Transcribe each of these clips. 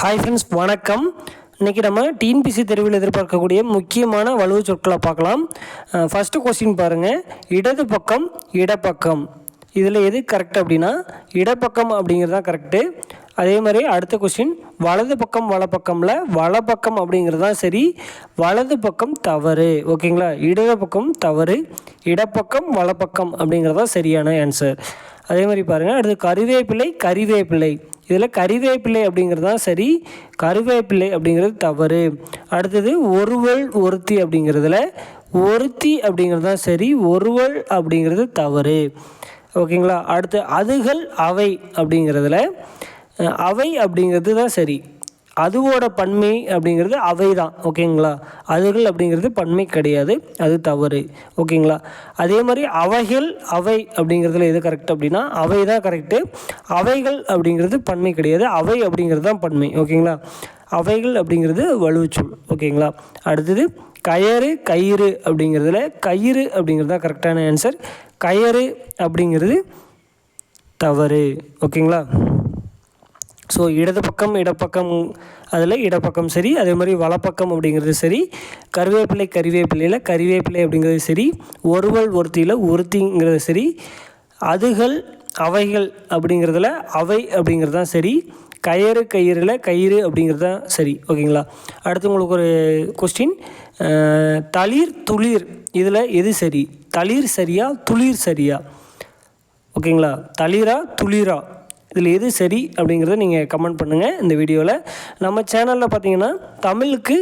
Hi friends வணக்கம். இன்றைக்கி நம்ம டிஎன்பிசி தெருவில் எதிர்பார்க்கக்கூடிய முக்கியமான வலுவு சொற்களை பார்க்கலாம். ஃபஸ்ட்டு கொஸ்டின் பாருங்கள் இடது பக்கம் இடப்பக்கம். இதில் எது கரெக்ட் அப்படின்னா இடப்பக்கம் அப்படிங்கிறது தான் கரெக்டு அதே மாதிரி அடுத்த கொஸ்டின் வலது பக்கம் வலப்பக்கமில் வலப்பக்கம் அப்படிங்கிறது தான் சரி. வலது பக்கம் தவறு. ஓகேங்களா இடது பக்கம் தவறு. இடப்பக்கம் வலப்பக்கம் அப்படிங்கிறது தான் சரியான ஆன்சர் அதே மாதிரி பாருங்கள் அடுத்து கருவேப்பிலை கறிவேப்பிலை. இதில் கறிவேப்பிள்ளை அப்படிங்கிறது தான் சரி. கருவேப்பிலை அப்படிங்கிறது தவறு. அடுத்தது ஒருவள் ஒருத்தி அப்படிங்கிறதுல ஒருத்தி அப்படிங்கிறது தான் சரி. ஒருவள் அப்படிங்கிறது தவறு. ஓகேங்களா? அடுத்து அதுகள் அவை அப்படிங்கிறதுல அவை அப்படிங்கிறது தான் சரி. அதுவோட பன்மை அப்படிங்கிறது அவை தான் ஓகேங்களா? அதுகள் அப்படிங்கிறது பன்மை கிடையாது அது தவறு ஓகேங்களா? அதே மாதிரி அவைகள் அவை அப்படிங்கிறதுல எது கரெக்ட் அப்படின்னா அவை தான் கரெக்டு அவைகள் அப்படிங்கிறது பன்மை கிடையாது அவை அப்படிங்கிறது தான் பன்மை ஓகேங்களா? அவைகள் அப்படிங்கிறது வலுச்சொல் ஓகேங்களா? அடுத்தது கயறு கயிறு அப்படிங்கிறதுல கயிறு அப்படிங்கிறது தான் கரெக்டான ஆன்சர் கயறு அப்படிங்கிறது தவறு ஓகேங்களா? ஸோ இடது பக்கம் இடப்பக்கம் அதில் இடப்பக்கம் சரி அதே மாதிரி வலப்பக்கம் அப்படிங்கிறது சரி கருவேப்பிலை கருவேப்பிலையில் கருவேப்பிலை அப்படிங்கிறது சரி ஒருவல் ஒருத்தியில் ஒருத்திங்கிறது சரி அதுகள் அவைகள் அப்படிங்கிறதுல அவை அப்படிங்கிறது தான் சரி கயிறு கயிறில் கயிறு அப்படிங்கிறது தான் சரி ஓகேங்களா? அடுத்து உங்களுக்கு ஒரு கொஸ்டின் தளிர் துளிர் இதில் எது சரி? தளிர் சரியா துளிர் சரியா? ஓகேங்களா? தளிரா துளிரா? இதில் எது சரி அப்படிங்கிறத நீங்கள் கமெண்ட் பண்ணுங்கள் இந்த வீடியோவில். நம்ம சேனலில் பார்த்தீங்கன்னா தமிழுக்கு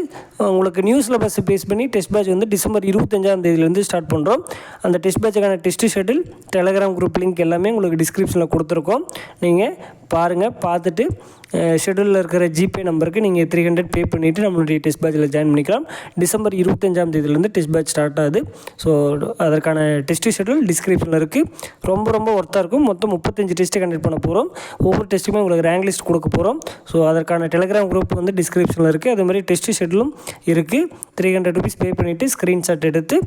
உங்களுக்கு நியூஸில் பஸ் பேஸ் பண்ணி டெஸ்ட் பேட்ச் வந்து டிசம்பர் இருபத்தஞ்சாம் தேதியிலேருந்து ஸ்டார்ட் பண்ணுறோம் அந்த test பேட்சுக்கான test schedule Telegram group link எல்லாமே உங்களுக்கு டிஸ்கிரிப்ஷனில் கொடுத்துருக்கோம். நீங்கள் பாருங்கள் பார்த்துட்டு ஷெடியூலில் இருக்கிற ஜிபே நம்பருக்கு நீங்கள் த்ரீ ஹண்ட்ரட் பே பண்ணிவிட்டு நம்மளுடைய டெஸ்ட் பேட்சில் ஜாயின் பண்ணிக்கலாம். டிசம்பர் இருபத்தஞ்சாம் தேதியிலேருந்து டெஸ்ட் பேட்ச் ஸ்டார்ட் ஆகுது. ஸோ அதற்கான டெஸ்ட்டு ஷெடியூல் டிஸ்கிரிப்ஷனில் இருக்குது ரொம்ப ரொம்ப ஒர்த்தாக இருக்கும். மொத்தம் முப்பத்தஞ்சு டெஸ்ட்டு கண்டக்ட் பண்ண போகிறோம் ஒவ்வொரு டெஸ்ட்டுமே உங்களுக்கு ரேங்க் லிஸ்ட் கொடுக்க போகிறோம் ஸோ அதற்கான டெலிகிராம் குரூப் வந்து டிஸ்கிரிப்ஷனில் இருக்குது அதே மாதிரி டெஸ்ட் ஷெடியூலும் இருக்குது த்ரீ ஹண்ட்ரட் ருபீஸ் பே பண்ணிவிட்டு ஸ்க்ரீன்ஷாட் எடுத்து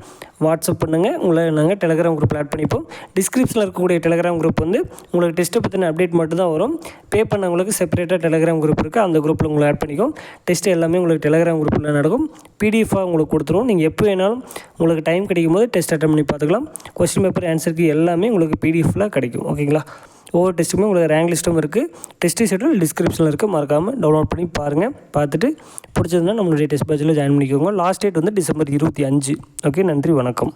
வாட்ஸ்அப் பண்ணுங்கள் உங்களை நாங்கள் டெலிகிராம் குரூப்பில் ஆட் பண்ணிப்போம். டிஸ்கிரிப்ஷனில் இருக்கக்கூடிய டெலிகிராம் குரூப் வந்து உங்களுக்கு டெஸ்ட்டை பற்றின அப்டேட் மட்டும் தான் வரும். பே பண்ணவங்களுக்கு செப்பரேட்டாக டெலிகிராம் குரூப் இருக்குது அந்த குரூப்பில் உங்களை ஆட் பண்ணிக்கும் டெஸ்ட் எல்லாமே உங்களுக்கு டெலிகிராம் குரூப்பில் நடக்கும். பிடிஎஃபாக உங்களுக்கு கொடுத்துருவோம். நீங்கள் எப்போ வேணாலும் உங்களுக்கு டைம் கிடைக்கும் போது டெஸ்ட் அட்டன் பண்ணி பார்த்துக்கலாம். கொஸ்டின் பேப்பர் ஆன்சருக்கு எல்லாமே உங்களுக்கு பிடிஎஃபில் கிடைக்கும். ஓகேங்களா ஒவ்வொரு டெஸ்ட்டுமே உங்களுக்கு ரேங்க் லிஸ்ட்டும் இருக்குது டெஸ்ட் ஷெட்யூல் டிஸ்கிரிப்ஷனில் இருக்குது மறக்காமல் டவுன்லோட் பண்ணி பாருங்கள் பார்த்துட்டு பிடிச்சதுன்னா நம்மளுடைய டெஸ்ட் பேட்சில் ஜாயின் பண்ணிக்கோங்க. லாஸ்ட் டேட் வந்து டிசம்பர் இருபத்தி அஞ்சு. ஓகே நன்றி வணக்கம்.